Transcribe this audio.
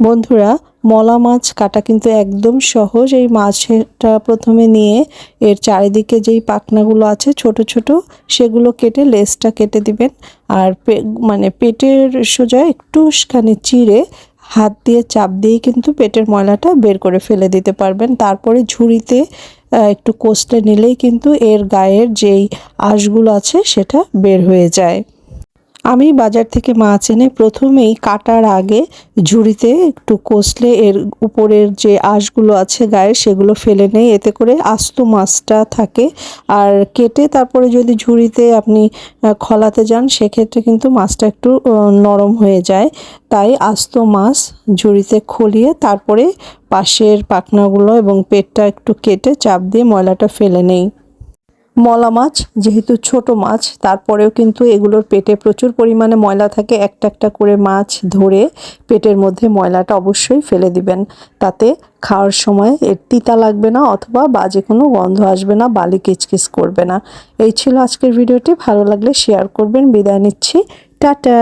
বন্ধুরা, মলা মাছ কাটা কিন্তু একদম সহজ। এই মাছটা প্রথমে নিয়ে এর চারিদিকে যেই পাখনাগুলো আছে ছোট ছোট, সেগুলো কেটে লেজটা কেটে দিবেন। আর মানে পেটের সোজা একটুখানি চিড়ে হাত দিয়ে চাপ দিয়েই কিন্তু পেটের ময়লাটা বের করে ফেলে দিতে পারবেন। তারপরে ঝুড়িতে একটু কষলে নিলেই কিন্তু এর গায়ের যেই আঁশগুলো আছে সেটা বের হয়ে যায়। আমি বাজার থেকে মাছ এনে প্রথমেই কাটার আগে ঝুড়িতে একটু কষলে এর উপরের যে আঁশগুলো আছে গায়ে সেগুলো ফেলে নেই। এতে করে আস্ত মাছটা থাকে। আর কেটে তারপরে যদি ঝুড়িতে আপনি খলাতে যান, সেক্ষেত্রে কিন্তু মাছটা একটু নরম হয়ে যায়। তাই আস্ত মাছ ঝুড়িতে খলিয়ে তারপরে পাশের পাখনাগুলো এবং পেটটা একটু কেটে চাপ দিয়ে ময়লাটা ফেলে নেই। মলা মাছ, যেহেতু ছোট মাছ, তারপরেও কিন্তু এগুলোর পেটে প্রচুর পরিমাণে ময়লা থাকে। একটা একটা করে মাছ ধরে পেটের মধ্যে ময়লাটা অবশ্যই ফেলে দিবেন। তাতে খাওয়ার সময় এর তিতা লাগবে না অথবা বাজে কোনো গন্ধ আসবে না, বালি কিচকিচ করবে না। এই ছিল আজকের ভিডিওটি। ভালো লাগলে শেয়ার করবেন। বিদায় নিচ্ছি। টাটা!